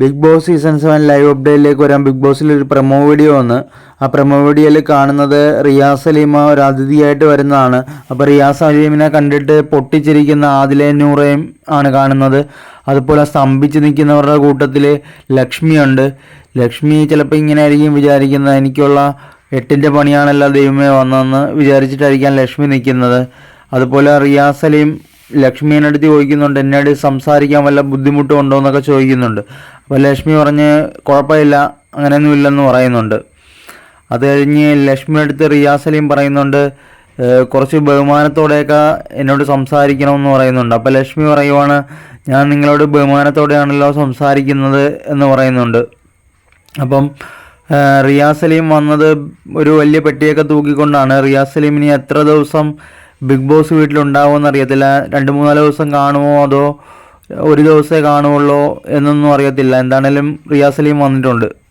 Bigg Boss season seven live അപ്ഡേറ്റിലേക്ക് വരാം. Big ബോസിൽ ഒരു പ്രൊമോ വീഡിയോ വന്ന് ആ പ്രൊമോ വീഡിയോയിൽ കാണുന്നത് റിയാസ് അലീമ ഒരു അതിഥിയായിട്ട് വരുന്നതാണ്. അപ്പോൾ റിയാസ് അലീമിനെ കണ്ടിട്ട് പൊട്ടിച്ചിരിക്കുന്ന ആദിലെ നൂറയും ആണ് കാണുന്നത്. അതുപോലെ സ്തംഭിച്ച് നിൽക്കുന്നവരുടെ കൂട്ടത്തിൽ ലക്ഷ്മിയുണ്ട്. ലക്ഷ്മി ചിലപ്പോൾ ഇങ്ങനെ ആയിരിക്കും വിചാരിക്കുന്നത്. എനിക്കുള്ള എട്ടിന്റെ പണിയാണല്ലോ ദൈവമേ വന്നതെന്ന് വിചാരിച്ചിട്ടായിരിക്കാം ലക്ഷ്മി നിൽക്കുന്നത്. അതുപോലെ റിയാസ് അലീം ലക്ഷ്മിയുടെ അടുത്ത് ചോദിക്കുന്നുണ്ട് എന്നോട് സംസാരിക്കാൻ വല്ല ബുദ്ധിമുട്ടും ഉണ്ടോ? എന്നൊക്കെ ചോദിക്കുന്നുണ്ട്. അപ്പോൾ ലക്ഷ്മി പറഞ്ഞ് കുഴപ്പമില്ല അങ്ങനെയൊന്നും ഇല്ലെന്ന് പറയുന്നുണ്ട്. അത് കഴിഞ്ഞ് ലക്ഷ്മിയുടെ അടുത്ത് റിയാസ് അലീം പറയുന്നുണ്ട് കുറച്ച് ബഹുമാനത്തോടെയൊക്കെ എന്നോട് സംസാരിക്കണമെന്ന് പറയുന്നുണ്ട്. അപ്പോൾ ലക്ഷ്മി പറയുവാണ് ഞാൻ നിങ്ങളോട് ബഹുമാനത്തോടെയാണല്ലോ സംസാരിക്കുന്നത് എന്ന് പറയുന്നുണ്ട്. അപ്പം റിയാസ് വന്നത് ഒരു വലിയ പെട്ടിയൊക്കെ തൂക്കിക്കൊണ്ടാണ്. റിയാസ് സലീം എത്ര ദിവസം ബിഗ് ബോസ് വീട്ടിലുണ്ടാവുമെന്ന് അറിയത്തില്ല. രണ്ട് മൂന്നാൽ ദിവസം കാണുമോ അതോ ഒരു ദിവസമേ കാണുള്ളൂ എന്നൊന്നും അറിയത്തില്ല. എന്താണേലും റിയാസലിയും സലീം വന്നിട്ടുണ്ട്.